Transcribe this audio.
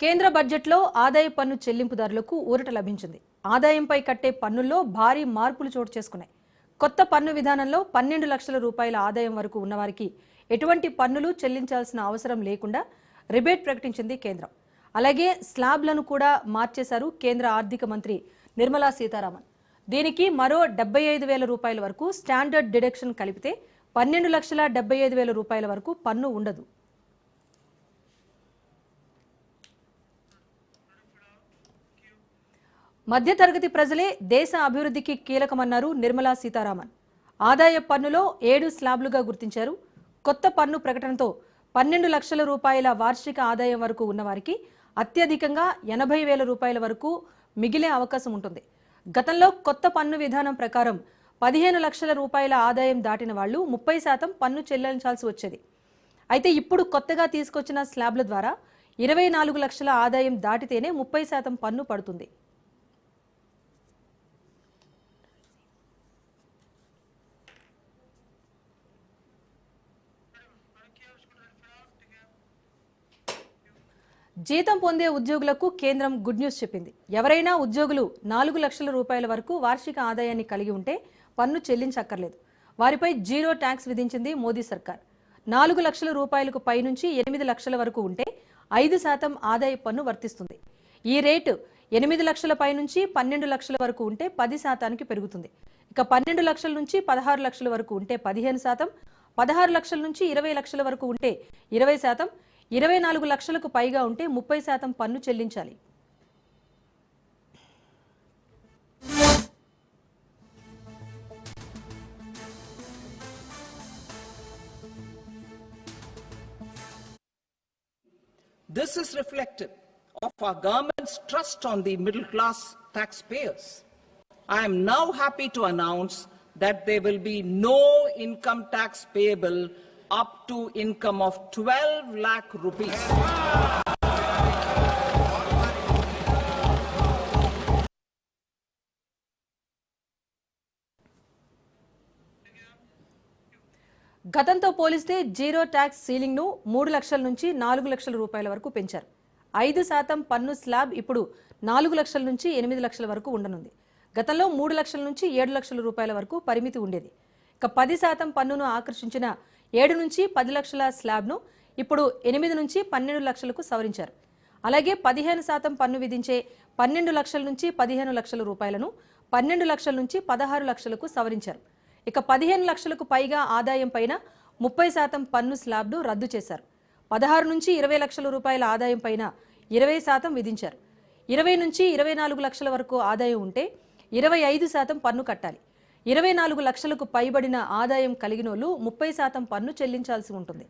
కేంద్ర బడ్జెట్లో ఆదాయ పన్ను చెల్లింపుదారులకు ఊరట లభించింది. ఆదాయంపై కట్టే పన్నుల్లో భారీ మార్పులు చోటు చేసుకున్నాయి. కొత్త పన్ను విధానంలో పన్నెండు లక్షల రూపాయల ఆదాయం వరకు ఉన్నవారికి ఎటువంటి పన్నులు చెల్లించాల్సిన అవసరం లేకుండా రిబేట్ ప్రకటించింది కేంద్రం. అలాగే స్లాబ్లను కూడా మార్చేశారు కేంద్ర ఆర్థిక మంత్రి నిర్మలా సీతారామన్. దీనికి మరో డెబ్బై ఐదు వేల రూపాయల వరకు స్టాండర్డ్ డిడక్షన్ కలిపితే పన్నెండు లక్షల డెబ్బై ఐదు వేల రూపాయల వరకు పన్ను ఉండదు. మధ్యతరగతి ప్రజలే దేశ అభివృద్ధికి కీలకమన్నారు నిర్మలా సీతారామన్. ఆదాయ పన్నులో ఏడు స్లాబ్లుగా గుర్తించారు. కొత్త పన్ను ప్రకటనతో పన్నెండు లక్షల రూపాయల వార్షిక ఆదాయం వరకు ఉన్నవారికి అత్యధికంగా ఎనభై వేల రూపాయల వరకు మిగిలే అవకాశం ఉంటుంది. గతంలో కొత్త పన్ను విధానం ప్రకారం పదిహేను లక్షల రూపాయల ఆదాయం దాటిన వాళ్ళు ముప్పై శాతం పన్ను చెల్లించాల్సి వచ్చేది. అయితే ఇప్పుడు కొత్తగా తీసుకొచ్చిన స్లాబ్ల ద్వారా ఇరవై నాలుగు లక్షల ఆదాయం దాటితేనే ముప్పై శాతం పన్ను పడుతుంది. జీతం పొందే ఉద్యోగులకు కేంద్రం గుడ్ న్యూస్ చెప్పింది. ఎవరైనా ఉద్యోగులు నాలుగు లక్షల రూపాయల వరకు వార్షిక ఆదాయాన్ని కలిగి ఉంటే పన్ను చెల్లించక్కర్లేదు. వారిపై జీరో ట్యాక్స్ విధించింది మోదీ సర్కార్. నాలుగు లక్షల రూపాయలకు పైనుంచి ఎనిమిది లక్షల వరకు ఉంటే ఐదు శాతం ఆదాయ పన్ను వర్తిస్తుంది. ఈ రేటు ఎనిమిది లక్షల పైనుంచి పన్నెండు లక్షల వరకు ఉంటే పది శాతానికి పెరుగుతుంది. ఇక పన్నెండు లక్షల నుంచి పదహారు లక్షల వరకు ఉంటే పదిహేను శాతం పదహారు లక్షల నుంచి ఇరవై లక్షల వరకు ఉంటే ఇరవై శాతం ఇరవై నాలుగు లక్షలకు పైగా ఉంటే ముప్పై శాతం పన్ను చెల్లించాలి This is reflective of our government's trust on the middle class taxpayers. I am now happy to announce that there will be no income tax payable up to income of 12 lakh rupees. గతంతో పోలిస్తే zero tax సీలింగ్ను మూడు లక్షల నుంచి నాలుగు లక్షల రూపాయల వరకు పెంచారు. ఐదు శాతం పన్ను స్లాబ్ ఇప్పుడు నాలుగు లక్షల నుంచి ఎనిమిది లక్షల వరకు ఉండనుంది. గతంలో మూడు లక్షల నుంచి ఏడు లక్షల రూపాయల వరకు పరిమితి ఉండేది. ఇక పది శాతం పన్నును ఆకర్షించిన ఏడు నుంచి పది లక్షల స్లాబ్ను ఇప్పుడు ఎనిమిది నుంచి పన్నెండు లక్షలకు సవరించారు. అలాగే పదిహేను శాతం పన్ను విధించే పన్నెండు లక్షల నుంచి పదిహేను లక్షల రూపాయలను పన్నెండు లక్షల నుంచి పదహారు లక్షలకు సవరించారు. ఇక పదిహేను లక్షలకు పైగా ఆదాయం పైన ముప్పై శాతం పన్ను స్లాబ్ను రద్దు చేశారు. పదహారు నుంచి ఇరవై లక్షల రూపాయల ఆదాయం పైన ఇరవై శాతం విధించారు. ఇరవై నుంచి ఇరవై నాలుగు లక్షల వరకు ఆదాయం ఉంటే ఇరవై ఐదు శాతం పన్ను కట్టాలి. ఇరవై నాలుగు లక్షలకు పైబడిన ఆదాయం కలిగినోళ్ళు ముప్పై శాతం పన్ను చెల్లించాల్సి ఉంటుంది.